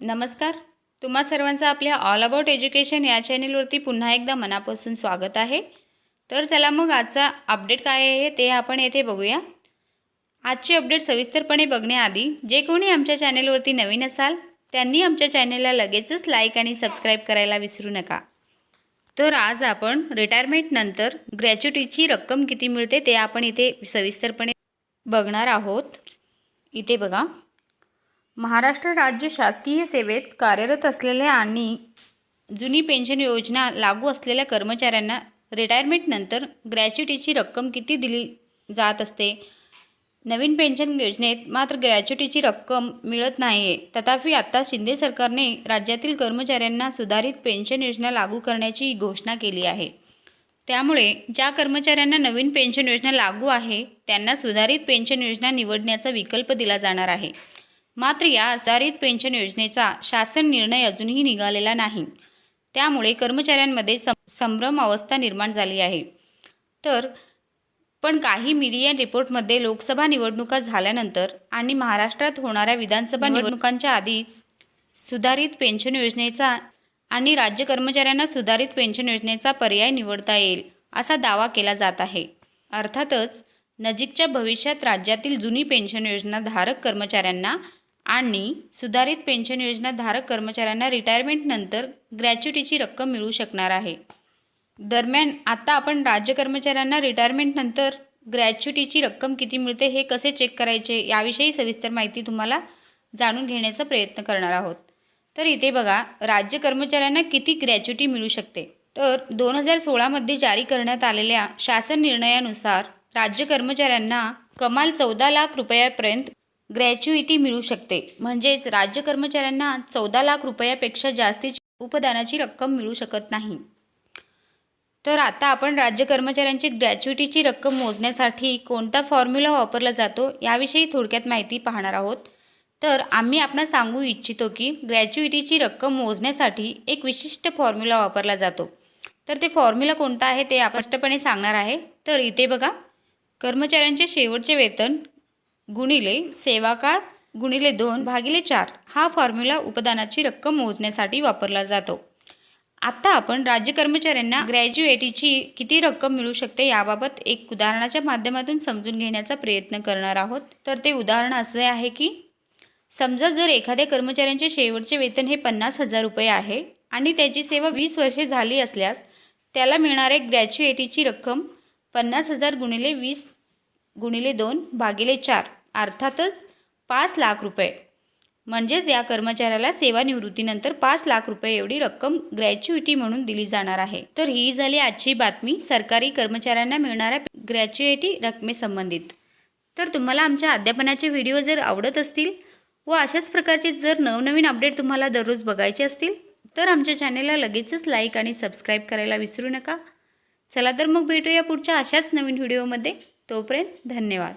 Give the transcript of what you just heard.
नमस्कार. तुम्हा सर्वांचं आपल्या ऑल अबाउट एज्युकेशन या चॅनेलवरती पुन्हा एकदा मनापासून स्वागत आहे. तर चला मग आजचा अपडेट काय आहे ते आपण येथे बघूया. आजचे अपडेट सविस्तरपणे बघण्याआधी जे कोणी आमच्या चॅनेलवरती नवीन असाल त्यांनी आमच्या चॅनेलला लगेचच लाईक आणि सबस्क्राईब करायला विसरू नका. तर आज आपण रिटायरमेंटनंतर ग्रॅच्युटीची रक्कम किती मिळते ते आपण इथे सविस्तरपणे बघणार आहोत. इथे बघा. महाराष्ट्र राज्य शासकीय सेवेत कार्यरत असलेल्या आणि जुनी पेन्शन योजना लागू असलेल्या कर्मचाऱ्यांना रिटायरमेंटनंतर ग्रॅच्युटीची रक्कम किती दिली जात असते? नवीन पेन्शन योजनेत मात्र ग्रॅच्युटीची रक्कम मिळत नाही आहे तथापि आत्ता शिंदे सरकारने राज्यातील कर्मचाऱ्यांना सुधारित पेन्शन योजना लागू करण्याची घोषणा केली आहे. त्यामुळे ज्या कर्मचाऱ्यांना नवीन पेन्शन योजना लागू आहे त्यांना सुधारित पेन्शन योजना निवडण्याचा विकल्प दिला जाणार आहे. मात्र या सुधारित पेन्शन योजनेचा शासन निर्णय अजूनही निघालेला नाही. त्यामुळे कर्मचाऱ्यांमध्ये सं संभ्रम अवस्था निर्माण झाली आहे. तर पण काही मीडिया रिपोर्टमध्ये लोकसभा निवडणुका झाल्यानंतर आणि महाराष्ट्रात होणाऱ्या विधानसभा निवडणुकांच्या आधीच सुधारित पेन्शन योजनेचा आणि राज्य कर्मचाऱ्यांना सुधारित पेन्शन योजनेचा पर्याय निवडता येईल असा दावा केला जात आहे. अर्थातच नजीकच्या भविष्यात राज्यातील जुनी पेन्शन योजना धारक कर्मचाऱ्यांना आणि सुधारित पेन्शन योजना धारक कर्मचाऱ्यांना रिटायरमेंटनंतर ग्रॅच्युटीची रक्कम मिळू शकणार आहे. दरम्यान आता आपण राज्य कर्मचाऱ्यांना रिटायरमेंटनंतर ग्रॅच्युटीची रक्कम किती मिळते हे कसे चेक करायचे याविषयी सविस्तर माहिती तुम्हाला जाणून घेण्याचा प्रयत्न करणार आहोत. तर इथे बघा राज्य कर्मचाऱ्यांना किती ग्रॅच्युटी मिळू शकते? तर दोन हजार सोळामध्ये जारी करण्यात आलेल्या शासन निर्णयानुसार राज्य कर्मचाऱ्यांना कमाल चौदा लाख रुपयापर्यंत ग्रॅच्युइटी मिळू शकते. म्हणजेच राज्य कर्मचाऱ्यांना चौदा लाख रुपयापेक्षा जास्तीची उपदानाची रक्कम मिळू शकत नाही. तर आता आपण राज्य कर्मचाऱ्यांची ग्रॅच्युइटीची रक्कम मोजण्यासाठी कोणता फॉर्म्युला वापरला जातो याविषयी थोडक्यात माहिती पाहणार आहोत. तर आम्ही आपण सांगू इच्छितो की ग्रॅच्युइटीची रक्कम मोजण्यासाठी एक विशिष्ट फॉर्म्युला वापरला जातो. तर ते फॉर्म्युला कोणता आहे ते स्पष्टपणे सांगणार आहे. तर इथे बघा. कर्मचाऱ्यांचे शेवटचे वेतन गुणिले सेवाकाळ गुणिले दोन भागिले चार हा फॉर्म्युला उपदानाची रक्कम मोजण्यासाठी वापरला जातो. आता आपण राज्य कर्मचाऱ्यांना ग्रॅज्युएटीची किती रक्कम मिळू शकते याबाबत एक उदाहरणाच्या माध्यमातून समजून घेण्याचा प्रयत्न करणार आहोत. तर ते उदाहरण असे आहे की समजा जर एखाद्या कर्मचाऱ्यांचे शेवटचे वेतन हे पन्नास हजार रुपये आहे आणि त्याची सेवा वीस वर्षे झाली असल्यास त्याला मिळणारे ग्रॅज्युएटीची रक्कम पन्नास हजार गुणिले वीस गुणिले दोन भागिले चार अर्थातच पाच लाख रुपये. म्हणजेच या कर्मचाऱ्याला सेवानिवृत्तीनंतर पाच लाख रुपये एवढी रक्कम ग्रॅच्युइटी म्हणून दिली जाणार आहे. तर ही झाली आजची बातमी. सरकारी कर्मचाऱ्यांना मिळणाऱ्या ग्रॅच्युएटी रकमेसंबंधित तर तुम्हाला आमच्या अध्यापनाचे व्हिडिओ जर आवडत असतील व अशाच प्रकारचे जर नवनवीन अपडेट तुम्हाला दररोज बघायचे असतील तर आमच्या चॅनेलला लगेचच लाईक आणि सबस्क्राईब करायला विसरू नका. चला तर मग भेटूया पुढच्या अशाच नवीन व्हिडिओमध्ये. तोपर्यंत धन्यवाद.